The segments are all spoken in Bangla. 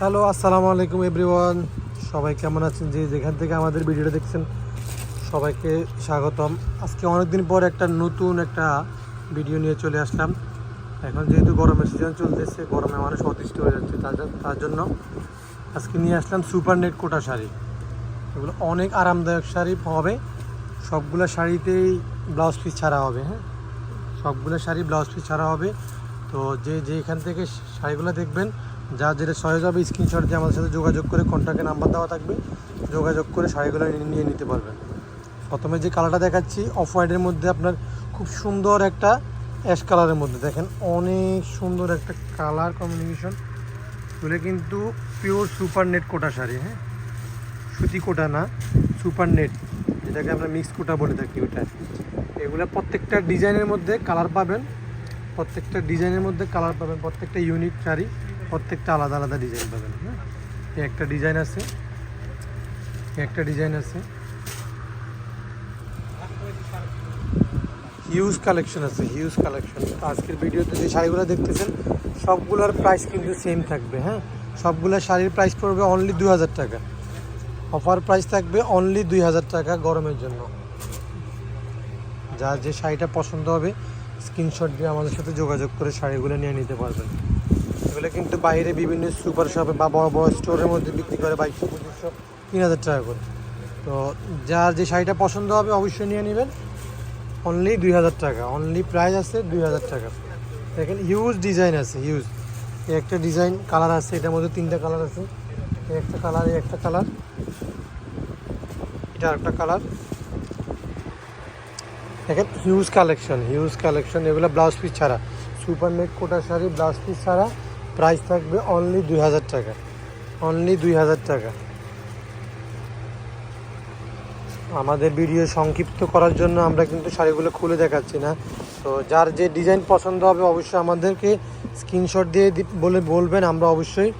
হ্যালো, আসসালামু আলাইকুম এভরিওয়ান। সবাই কেমন আছেন? যে যেখান থেকে আমাদের ভিডিওটা দেখছেন, সবাইকে স্বাগতম। আজকে অনেকদিন পর একটা নতুন একটা ভিডিও নিয়ে চলে আসলাম। এখন যেহেতু গরমের সিজন চলতেছে, গরমে মানুষ অতিষ্ঠ হয়ে যাচ্ছে, তার জন্য আজকে নিয়ে আসলাম সুপার নেট কোটা শাড়ি। এগুলো অনেক আরামদায়ক শাড়ি হবে। সবগুলো শাড়িতেই ব্লাউজ পিস ছাড়া হবে হ্যাঁ? সবগুলো শাড়ি ব্লাউজ পিস ছাড়া হবে। তো যে যে এখান থেকে শাড়িগুলো দেখবেন যা যেটা সহজ হবে স্ক্রিনশট দিয়ে আমাদের সাথে যোগাযোগ করে কন্ট্যাক্টে নাম্বার দেওয়া থাকবে। যোগাযোগ করে শাড়িগুলো নিয়ে- নিতে পারবেন। প্রথমে যে কালারটা দেখাচ্ছি অফ হোয়াইটের মধ্যে আপনার খুব সুন্দর একটা অ্যাশ কালারের মধ্যে। দেখেন, অনেক সুন্দর একটা কালার কম্বিনেশন এগুলো কিন্তু pure super net Kota sari হ্যাঁ? সুতি কোটা না সুপার নেট যেটাকে আমরা মিক্স কোটা বলে থাকি ওটা এগুলো প্রত্যেকটা ডিজাইনের মধ্যে কালার পাবেন। প্রত্যেকটা ডিজাইনের মধ্যে কালার পাবেন। প্রত্যেকটা ইউনিক শাড়ি। প্রত্যেকটা আলাদা আলাদা ডিজাইন পাবেন হ্যাঁ? একটা ডিজাইন আছে একটা ডিজাইন আছে। হিউজ কালেকশন আছে হিউজ কালেকশন আজকের ভিডিওতে যে শাড়িগুলো দেখতেছেন, সবগুলোর প্রাইস কিন্তু সেম থাকবে হ্যাঁ? সবগুলো শাড়ির প্রাইস পড়বে অনলি দু হাজার টাকা। অফার প্রাইস থাকবে অনলি দুই হাজার টাকা গরমের জন্য। যার যে শাড়িটা পছন্দ হবে স্ক্রিনশট দিয়ে আমাদের সাথে যোগাযোগ করে শাড়িগুলো নিয়ে নিতে পারবেন। এগুলো কিন্তু বাইরে বিভিন্ন সুপার শপে বা বড় বড় স্টোরের মধ্যে বিক্রি করে বাইশশো, পঁচিশশো, তিন হাজার টাকা করে। তো যার যে শাড়িটা পছন্দ হবে অবশ্যই নিয়ে নেবেন। অনলি দুই হাজার টাকা। অনলি প্রাইস আছে দুই হাজার টাকা। দেখেন হিউজ ডিজাইন আছে হিউজ একটা ডিজাইন কালার আছে, এটার মধ্যে তিনটা কালার আছে। একটা কালার একটা কালার এটা একটা কালার দেখেন হিউজ কালেকশন হিউজ কালেকশন এগুলো ব্লাউজ পিস ছাড়া। Super net Kota sari blouse piece ছাড়া। প্রাইস থাকবে অনলি দুই হাজার টাকা। অনলি দুই হাজার টাকা। আমাদের ভিডিও সংক্ষিপ্ত করার জন্য আমরা কিন্তু শাড়িগুলো খুলে দেখাচ্ছি না। তো যার যে ডিজাইন পছন্দ হবে অবশ্যই আমাদেরকে স্ক্রিনশট দিয়ে বলে বলবেন, আমরা অবশ্যই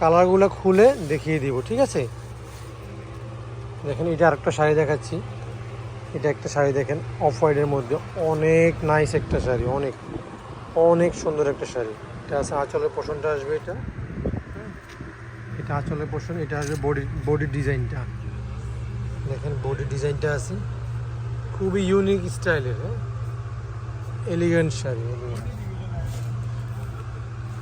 কালারগুলো খুলে দেখিয়ে দিব, ঠিক আছে? দেখেন, এটা আরেকটা শাড়ি দেখাচ্ছি। এটা একটা শাড়ি দেখেন অফ হোয়াইটের মধ্যে। অনেক নাইস একটা শাড়ি, অনেক। অনেক সুন্দর একটা শাড়ি। এটা আছে আঁচলের পোষণটা আসবে এটা। এটা আঁচলের পোষণ এটা আসবে বডি বডির ডিজাইনটা দেখেন বডি ডিজাইনটা আছে। খুবই ইউনিক স্টাইলের হ্যাঁ? Elegant sari elegant।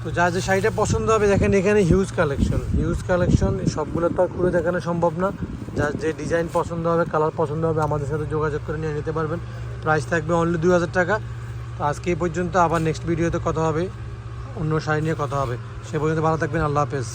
তো যা যে শাড়িটা পছন্দ হবে দেখেন এখানে হিউজ কালেকশন হিউজ কালেকশন সবগুলো তো আর খুলে দেখানো সম্ভব না। যার যে ডিজাইন পছন্দ হবে কালার পছন্দ হবে আমাদের সাথে যোগাযোগ করে নিয়ে নিতে পারবেন। প্রাইস থাকবে অনলি দু হাজার টাকা। আজকে এই পর্যন্ত আবার নেক্সট ভিডিওতে কথা হবে, অন্য শাড়ি নিয়ে কথা হবে। সে পর্যন্ত ভালো থাকবেন, আল্লাহ হাফেজ।